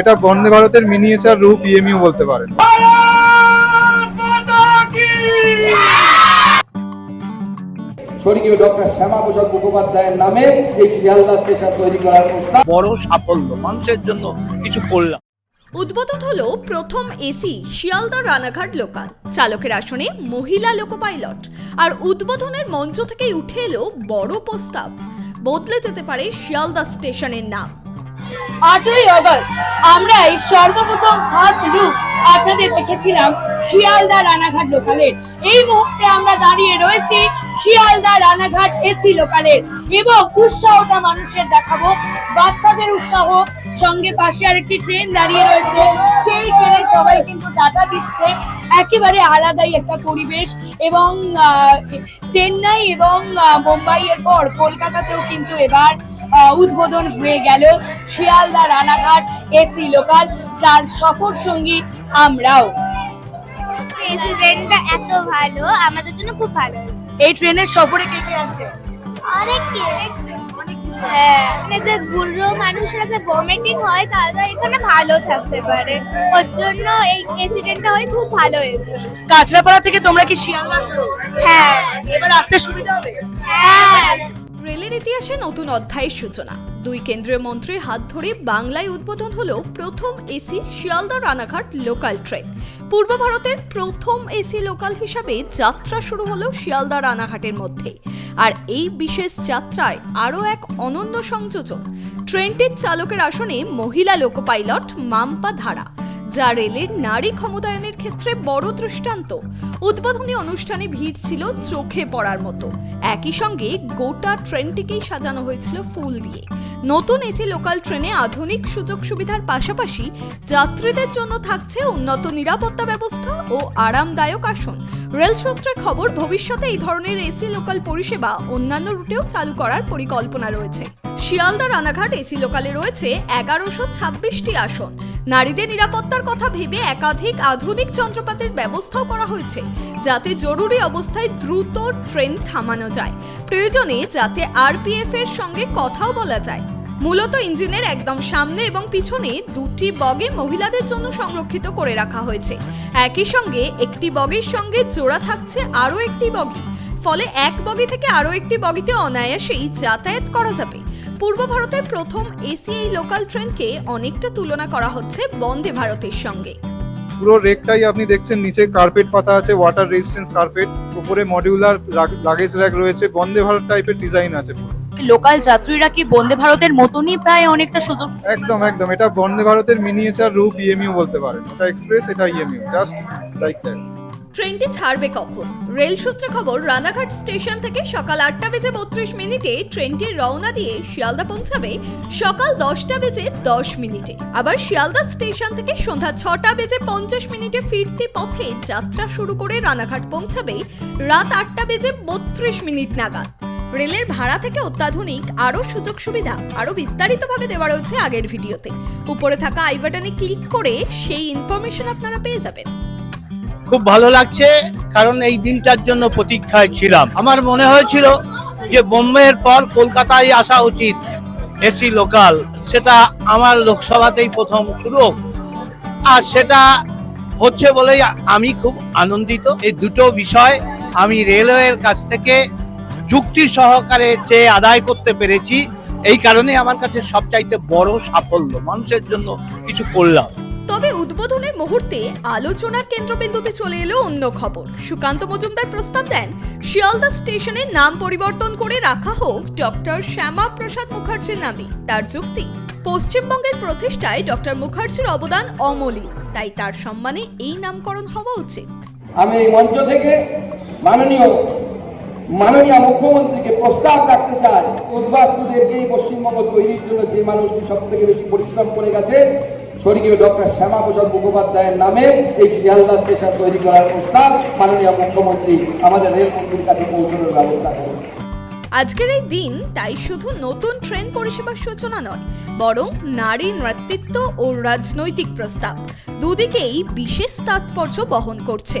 এটা বন্দে ভারতের মিনিয়েচার রূপ ইএমইউ বলতে পারেন। স্বর্গীয় ডক্টর শ্যামা মুখোপাধ্যায়ের নামে এই শিয়ালদা স্টেশন তৈরি করার প্রস্তাব বড় সাফল্য মানুষের জন্য কিছু করলাম। উদ্বোধন হলো প্রথম এসি শিয়ালদা রানাঘাট লোকাল। চালকের আসনে মহিলা লোকো পাইলট আর উদ্বোধনের মঞ্চ থেকেই উঠে এলো বড় প্রস্তাব। বদলে যেতে পারে শিয়ালদা স্টেশনের নাম। আটই আগস্ট আমরা সর্বপ্রথম ফার্স্ট লুক আপনাদের দেখেছিলাম শিয়ালদা রানাঘাট লোকালের এই মুহূর্তে আমরা দাঁড়িয়ে রয়েছি শিয়ালদা রানাঘাট এসি লোকালের এবং উৎসাহটা মানুষের দেখাবো। বাচ্চাদের উৎসাহ, সঙ্গে পাশে আরেকটি ট্রেন দাঁড়িয়ে রয়েছে। সেই ট্রেনে সবাই কিন্তু টাটা দিচ্ছে। একেবারে আলাদাই একটা পরিবেশ এবং চেন্নাই এবং মুম্বাইয়ের পর কলকাতাতেও কিন্তু এবার উদ্বোধন হয়ে গেল শিয়ালদা রানাঘাট এসি লোকাল যার সফর সঙ্গী আমরাও। এসি ট্রেনটা এত ভালো আমাদের জন্য খুব ভালো হয়েছে। এই ট্রেনের সফরে কে কে আছে? অনেক কি? হ্যাঁ মানে যে বুড়ো মানুষরা যে ভমিটিং হয় তারা এখানে ভালো থাকতে পারে। ওর জন্য এই ট্রেনটা হয় খুব ভালো হয়েছে। কাঁচরাপাড়া থেকে তোমরা কি শিয়ালদা আসো? হ্যাঁ। এবার আসতে সুবিধা হবে? হ্যাঁ ইতিহাসে নতুন অধ্যায়ের সূচনা। দুই কেন্দ্রীয় মন্ত্রীর হাত ধরে বাংলায় উদ্বোধন হলো প্রথম AC Sealdah Ranaghat local train. পূর্ব ভারতের প্রথম এসি লোকাল হিসাবে যাত্রা শুরু হলো শিয়ালদা রানাঘাটের মধ্যে। আর এই বিশেষ যাত্রায় আরও এক অনন্য সংযোজন। ট্রেনটির চালকের আসনে মহিলা লোকো পাইলট মাম্পা ধারা। যা রেলের নারী ক্ষমতায়নের ক্ষেত্রে বড় দৃষ্টান্ত। উদ্বোধনী অনুষ্ঠানে ভিড় ছিল চোখে পড়ার মতো। একই সঙ্গে গোটা ট্রেনটিকেই সাজানো হয়েছিল ফুল দিয়ে। নতুন এসি লোকাল ট্রেনে আধুনিক সুযোগ সুবিধার পাশাপাশি যাত্রীদের জন্য থাকছে উন্নত নিরাপত্তা ব্যবস্থা ও আরামদায়ক আসন। রেল সূত্রে খবর, ভবিষ্যতে এই ধরনের এসি লোকাল পরিষেবা অন্যান্য রুটেও চালু করার পরিকল্পনা রয়েছে। শিয়ালদা রানাঘাট এসি লোকালে রয়েছে এগারোশো ছাব্বিশটি আসন। নারীদের নিরাপত্তার কথা ভেবে একাধিক আধুনিক যন্ত্রপাতির ব্যবস্থাও করা হয়েছে, যাতে জরুরি অবস্থায় দ্রুত ট্রেন থামানো যায়। প্রয়োজনে যাতে আরপিএফ এর সঙ্গে কথাও বলা যায়। মূলত ইঞ্জিনের একদম সামনে এবং পিছনে দুটি বগে মহিলাদের জন্য সংরক্ষিত করে রাখা হয়েছে। একই সঙ্গে একটি বগির সঙ্গে জোড়া থাকছে আরও একটি বগি। ফলে এক বগি থেকে আরও একটি বগিতে অনায়াসেই যাতায়াত করা যাবে। পূর্ব ভারতের প্রথম এসি এই লোকাল ট্রেনকে অনেকটা তুলনা করা হচ্ছে বন্দে ভারতের সঙ্গে। পুরো রেকটাই আপনি দেখছেন, নিচে কার্পেট পাতা আছে ওয়াটার রেজিস্ট্যান্স কার্পেট উপরে মডিউলার লাগেজ র্যাক রয়েছে, বন্দে ভারত টাইপের ডিজাইন আছে পুরো। লোকাল যাত্রীরা কি বন্দে ভারতের মতনই প্রায় অনেকটা সুযোগ? একদম একদম। এটা বন্দে ভারতের মিনিয়েচার রূপ ইএমইউ বলতে পারেন। ওটা এক্সপ্রেস এটা ইএমইউ জাস্ট লাইক দ্যাট ট্রেনটি ছাড়বে কখন? রেল সূত্রে খবর রানাঘাট স্টেশন থেকে সকাল আটটা বেজে বত্রিশ মিনিটে ট্রেনটি রওনা দিয়ে শিয়ালদা পৌঁছাবে সকাল দশটা বেজে দশ মিনিটে। আবার শিয়ালদা স্টেশন থেকে সন্ধ্যা ছটা বেজে পঞ্চাশ মিনিটে ফিরতি পথে যাত্রা শুরু করে রানাঘাট পৌঁছাবে রাত আটটা বেজে বত্রিশ মিনিট নাগাদ। রেলের ভাড়া থেকে অত্যাধুনিক আরও সুযোগ সুবিধা আরও বিস্তারিতভাবে দেওয়া রয়েছে আগের ভিডিওতে। উপরে থাকা আই বাটনে ক্লিক করে সেই ইনফরমেশন আপনারা পেয়ে যাবেন। খুব ভালো লাগছে, কারণ এই দিনটার জন্য প্রতীক্ষায় ছিলাম। আমার মনে হয়েছিল যে বোম্বের পর কলকাতায় আসা উচিত, এসি লোকাল। সেটা আমার লোকসভাতেই প্রথম শুরু। আর সেটা হচ্ছে বলেই আমি খুব আনন্দিত। এই দুটো বিষয় আমি রেলওয়ের কাছ থেকে যুক্তি সহকারে চেয়ে আদায় করতে পেরেছি এই কারণে আমার কাছে সবচাইতে বড় সাফল্য। মানুষের জন্য কিছু করলাম। তবে উদ্বোধনের মুহূর্তে আলোচনার কেন্দ্রবিন্দুতে চলে এলো অন্য খবর। সুকান্ত মজুমদার প্রস্তাব দেন শিয়ালদা স্টেশনের নাম পরিবর্তন করে রাখা হোক ডক্টর শ্যামা প্রসাদ মুখার্জির নামে। তার যুক্তি পশ্চিমবঙ্গের প্রতিষ্ঠায় ডক্টর মুখার্জির অবদান অমলিন তাই তার সম্মানে এই নামকরণ হওয়া উচিত। আমি এই মঞ্চ থেকে মাননীয় মাননীয় মুখ্যমন্ত্রীকে প্রস্তাব রাখতে চাই। উদ্বাস্তুদেরকে পশ্চিমবঙ্গ তৈরির জন্য যে মানুষটি সব থেকে বেশি পরিশ্রম করে গেছে, স্বর্গীয় ডক্টর শ্যামা প্রসাদ মুখোপাধ্যায়ের নামে এই শিয়ালদা স্টেশন তৈরি করার প্রস্তাব মাননীয় মুখ্যমন্ত্রী আমাদের রেলমন্ত্রীর কাছে পৌঁছানোর ব্যবস্থা করুন। আজকের এই দিন তাই শুধু নতুন ট্রেন পরিষেবার সূচনা নয়, বরং নারী নেতৃত্ব ও রাজনৈতিক প্রস্তাব। দুদিকেই বিশেষ তাৎপর্য বহন করছে।